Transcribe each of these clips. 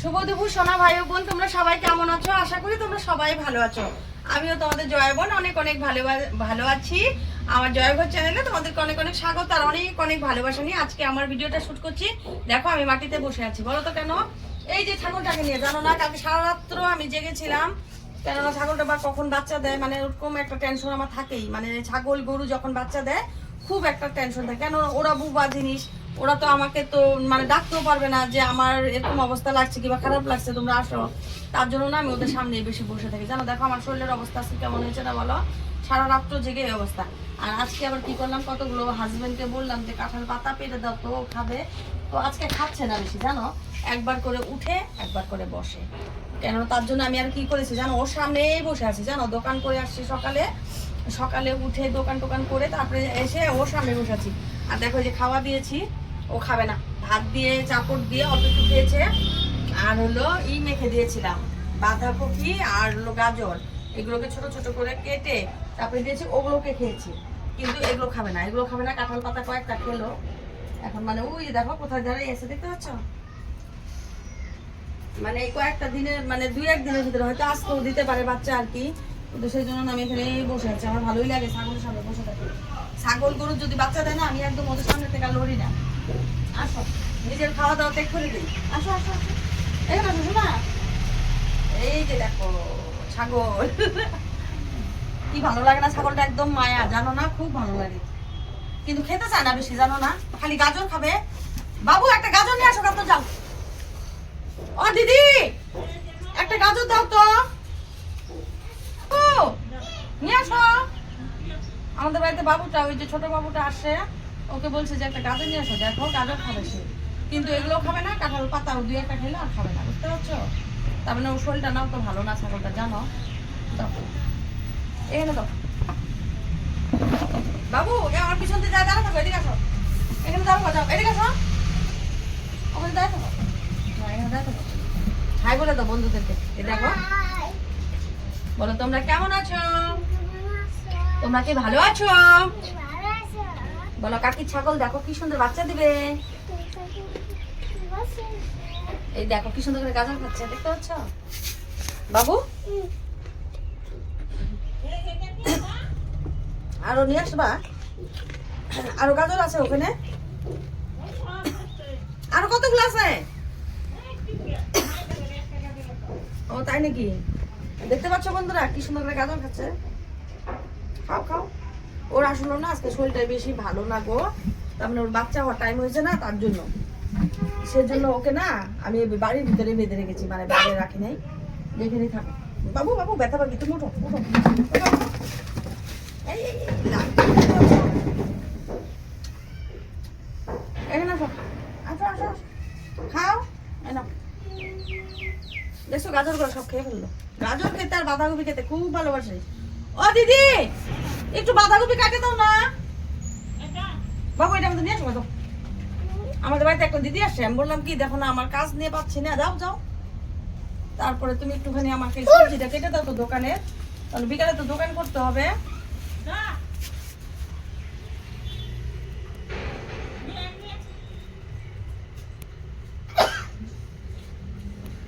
শুভ দুপুর সোনা ভাই বোন, তোমরা সবাই কেমন আছো? আশা করি তোমরা সবাই ভালো আছো। আমিও তোমাদের জয় বোন, অনেক অনেক ভালো ভালো আছি। আমার জয়ঘর চ্যানেলে তোমাদেরকে অনেক অনেক স্বাগত আর অনেক অনেক ভালোবাসা নিয়ে আজকে আমার ভিডিওটা শুট করছি। দেখো, আমি মাটিতে বসে আছি, বলো তো কেন? এই যে ছাগলটাকে নিয়ে, জানো না? কালকে সারা রাত্র আমি জেগেছিলাম। কেননা ছাগলটা বা কখন বাচ্চা দেয় মানে ওরকম একটা টেনশন আমার থাকেই। মানে ছাগল, গরু যখন বাচ্চা দেয়, খুব একটা টেনশন থাকে। কেন ওরা বুবা জিনিস ওরা তো আমাকে তো মানে ডাকতেও পারবে না যে আমার এরকম অবস্থা লাগছে কিংবা খারাপ লাগছে, তোমরা আসো। তার জন্য না আমি ওদের সামনেই বেশি বসে থাকি। জানো, দেখো আমার শরীরের অবস্থা আজকে কেমন হয়েছে না বলো? সারা রাত্র জেগে এই অবস্থা। আর আজকে আবার কি করলাম, কতগুলো হাজবেন্ডকে বললাম যে, কাঁঠাল পাতা পেটে দাও তো খাবে। তো আজকে খাচ্ছে না বেশি, জানো? একবার করে উঠে, একবার করে বসে। কেন? তার জন্য আমি আর কি করেছি, জানো? ওর সামনেই বসে আছি, জানো? দোকান করে আসছি সকালে। সকালে উঠে দোকান টোকান করে তারপরে এসে ওর সামনে বসে আছি। আর দেখো যে খাওয়া দিয়েছি। ও খাবে না। ভাত দিয়ে, চাপড় দিয়ে অল্প একটু খেয়েছে। আর হলো ই মেখে দিয়েছিলাম, বাঁধাকপি আর হলো গাজর। এগুলোকে ছোট ছোট করে কেটে তারপরে দিয়েছি, ওগুলোকে খেয়েছি। কিন্তু এগুলো খাবে না, এগুলো খাবে না, কাঁঠাল পাতা কয়েকটা খেলো। এখন মানে ওই দেখো কোথায় দাঁড়িয়ে এসে দেখতে পাচ্ছ? মানে কয়েকটা দিনের মানে দুই এক দিনের ভিতরে হয়তো আজকেও দিতে পারে বাচ্চা আর কি। কিন্তু সেই জন্য আমি এখানে বসে আছি, আমার ভালোই লাগে ছাগলের সামনে বসে থাকি ছাগল গরু যদি বাচ্চা দেয় না, আমি একদম ওদের সামনে থেকে লড়ি না। আসো, নিজের খাওয়া দাওয়া আসো আসো এই যে দেখো ভালো লাগে না, ছাগলটা একদম মায়া। জানো না, খুব ভালো লাগে। কিন্তু খেতে চায় না বেশি, জানো না। খালি গাজর খাবে। বাবু, একটা গাজর নিয়ে আসো কত যাও ও, দিদি! একটা গাজর দাও তো। নিয়ে আসো। আমাদের বাড়িতে বাবুটা, ওই যে ছোট বাবুটা আসে। ওকে বলছে যে, একটা গাজর নিয়ে আসো, দেখো গাজর খাবে সে। কিন্তু এগুলো খাবে না, কাঁঠাল পাতা দুই একটা খেলে আর খাবে না, বুঝতে পারছ? তার মানে ওর শরীরটা নাও তো ভালো না, ছাগলটা জানো। এখানে দাও বাবু আমার পিছন দিয়ে যায় দাঁড়া থাকো এদিকে আসো। এখানে দাঁড়াবো যাও, এদিকে আসো। ওখানে দাঁড়া থাকো এখানে দাঁড়া থাকো হাই বলে দাও বন্ধুদেরকে। এ দেখো। বলো, তোমরা কেমন আছো? তোমরা কি ভালো আছো? বলো, কাকি ছাগল, দেখো কি সুন্দর বাচ্চা দিবে। এই দেখো কি সুন্দর করে গাজর খাচ্ছে দেখতে পাচ্ছ? বাবু? আরও নিয়ে আসবা। আরও গাজর আছে ওখানে। আরও কতগুলো আছে? ও, তাই নাকি? দেখতে পাচ্ছ বন্ধুরা, কি সুন্দর করে গাজর খাচ্ছে। খাও খাও। ওর আসলো না আজকে শরীরটা বেশি ভালো না গো। তার মানে ওর বাচ্চা হওয়ার টাইম হয়েছে না, তার জন্য। সেজন্য ওকে না আমি বাড়ির ভিতরে বেঁধে রেখেছি মানে বাইরে রাখি নাই। যেখানেই থাকো। বাবু বাবু, ব্যথা পাবি তুমি না। এখানে আসো। খাও। এই নাও। দেখছ গাজরগুলো সব খেয়ে ফেলল। গাজর খেতে আর বাঁধাকপি খেতে খুব ভালোবাসে। ও, দিদি! একটু বাঁধাকপি কাটে দাও না। বাবু এটা আমাদের নিয়ে আসো দাও আমাদের বাড়িতে একটা দিদি আসছে আমি বললাম কি দেখো না আমার কাজ নিয়ে পাচ্ছি না। যাও যাও। তারপরে তুমি একটুখানি আমাকে সবজিটা কেটে দাও তো দোকানে। তাহলে বিকালে তো দোকান করতে হবে।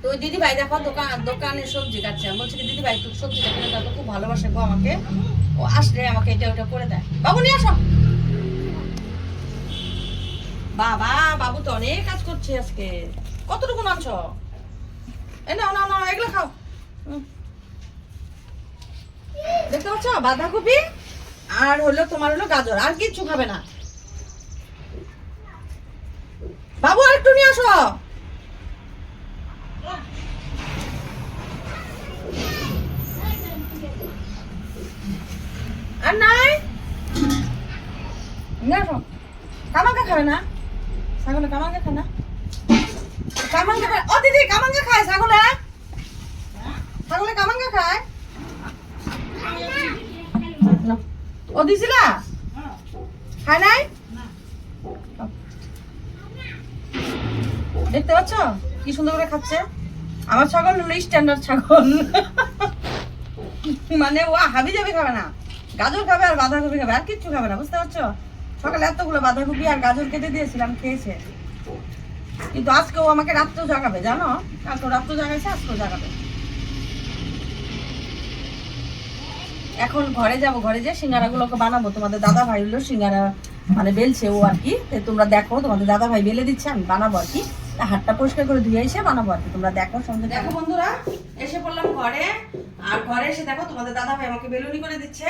তো দিদি ভাই দেখো দোকান দোকানে সবজি কাটছে। আমি বলছি কি দিদি ভাই তুই সবজিটা কিনে দাও তো খুব ভালোবাসে গো আমাকে। ও আসলে আমাকে এটা ওটা করে দেয়। বাবু, নিয়ে আসো। বাবা, বাবু তো অনেক কাজ করছে আজকে। কতটুকু এ নাও নাও নাও, এগুলো খাও। দেখতে পাচ্ছ? বাঁধাকপি আর হলো তোমার হলো গাজর। আর কিচ্ছু খাবে না। বাবু আর একটু নিয়ে আসো। খাবে না? না? খায় ও দিদি খায় খায়? ও খায় নাই? দেখতে পাচ্ছ? কি সুন্দর করে খাচ্ছে। আমার ছাগল স্ট্যান্ডার্ড ছাগল। মানে ও হাবি যাবি খাবে না। গাজর খাবে আর বাঁধাকপি খাবে, আর কিচ্ছু খাবে না, বুঝতে পারছ? সকালে এতগুলো বাঁধাকপি আর গাজর কেটে দিয়েছিলাম, খেয়েছে। কিন্তু আজকেও আমাকে রাত্রেও জাগাবে, জানো? কালকে রাত্রেও জাগাইছে, আজকেও জাগাবে। এখন ঘরে যাব, ঘরে যে সিঙ্গারাগুলোকে বানাবো। তোমাদের দাদা ভাই হলো সিঙ্গারা মানে বেলছে ও আর কি। তোমরা দেখো, তোমাদের দাদা ভাই বেলে দিচ্ছে, আমি বানাবো আর কি। তা হাতটা পরিষ্কার করে ধুয়ে এসে বানাবো আর কি। তোমরা দেখো সঙ্গে দেখো বন্ধুরা, এসে পড়লাম ঘরে। আর ঘরে এসে দেখো, তোমাদের দাদা ভাই আমাকে বেলুনি করে দিচ্ছে।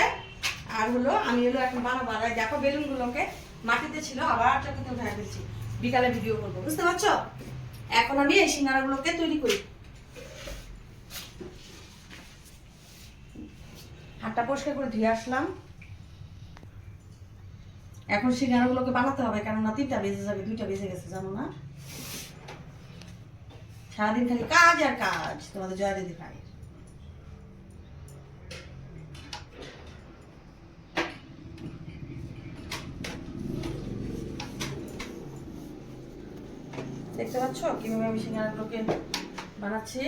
আর হলো, আমি হলো এখন আর এই দেখো বেলুনগুলোকে মাটিতে ছিল, আবার চোখে উঠে দিচ্ছি বিকালে ভিডিও করব, বুঝতে পারছ? এখন আমি এই সিঙ্গারাগুলোকে তৈরি করি। হাতটা পরিষ্কার করে ধুয়ে আসলাম। এখন সিঙ্গারাগুলোকে বানাতে হবে, কেননা তিনটা বেজে যাবে, দুইটা বেজে গেছে, জানো না? সারাদিন খালি কাজ আর কাজ, তোমাদের জয়াদিদি ভাই দেখতে পাচ্ছ? কীভাবে আমি সিঙ্গারাগুলোকে বানাচ্ছি?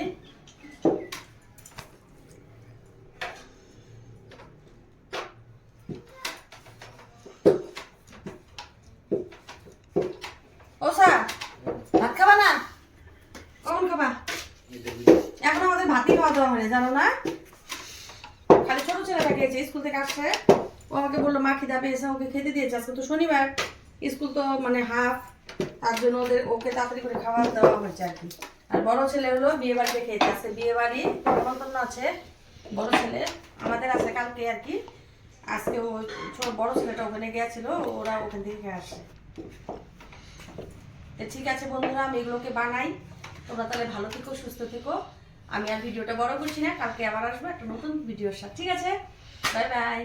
এখন আমাদের ভাতই খাওয়া দাওয়া হয়নি জানো না? খালি স্কুল থেকে ও আমাকে বলল, মা খিদা পেয়েছে, ওকে খেতে দিয়েছে। আজকে তো শনিবার। স্কুল তো মানে হাফ। তার জন্য ওদের, ওকে তাড়াতাড়ি করে খাবার দেওয়া হয়েছে আর কি। আর বড় ছেলে হলো বিয়ে বাড়িতে খেয়েছে, আজকে বিয়ে বাড়ি নিমন্ত্রণ আছে বড় ছেলে, আমাদের আছে কালকে আর কি। আজকে ও বড় ছেলেটা ওখানে গিয়েছিল, ওরা ওখান থেকে খেয়ে আসছে। তো ঠিক আছে বন্ধুরা, আমি এগুলোকে বানাই। তোমরা তাহলে ভালো থেকো, সুস্থ থেকো। আমি আর ভিডিওটা বড় করছি না, কালকে আবার আসব একটা নতুন ভিডিওর সাথে। ঠিক আছে? Bye bye.